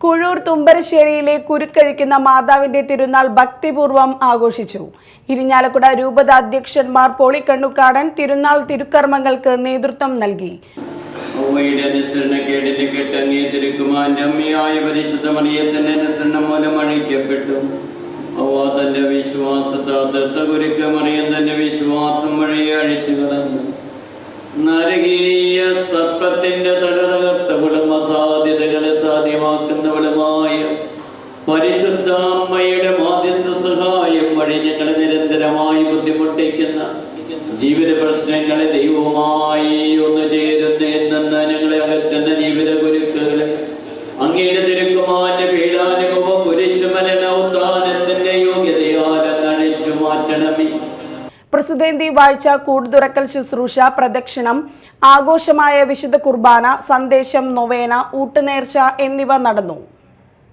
കുഴൂർ തുമ്പരശ്ശേരിയിലെ കുരുക്കഴിക്കുന്ന മാതാവിന്റെ തിരുനാൾ ഭക്തിപൂർവം ആഘോഷിച്ചു. ഇരിഞ്ഞാലക്കുട രൂപത അധ്യക്ഷന്മാർ പോളിക്കണ്ണുക്കാടൻ തിരുനാൾ തിരുക്കർമ്മങ്ങൾക്ക് നേതൃത്വം നൽകി. കുരുക്ക മറിയം വിശ്വാസം അഴിച്ചു കടന്നു നരകീയ സർപ്പത്തിന്റെ തല തകർത്തവളും അസാധ്യതകളെ സാധ്യമാക്കുന്നവളുമായ പരിശുദ്ധ അമ്മയുടെ മാധ്യസ്ഥ സഹായം വഴി ഞങ്ങളെ നിരന്തരമായി ബുദ്ധിമുട്ടിക്കുന്ന ജീവിത പ്രശ്നങ്ങളെ ദൈവവുമായി ഒന്ന് ചേരുന്ന ഞങ്ങളെ അകറ്റുന്ന ജീവിത ഗുരുക്കളെ അങ്ങയുടെ തിരുക്കുമാന്റെ പീഡാനുഭവ കുരിശുമരണ ഉദ്ധാനത്തിന്റെ യോഗ്യതയാൽ അഴിച്ചു മാറ്റണമേ. പ്രസിദ്ധേന്തി വാഴ്ച കൂടുതുറക്കൽ ശുശ്രൂഷ പ്രദക്ഷിണം ആഘോഷമായ വിശുദ്ധ കുർബാന സന്ദേശം നൊവേന ഊട്ടുനേർച്ച എന്നിവ നടന്നു.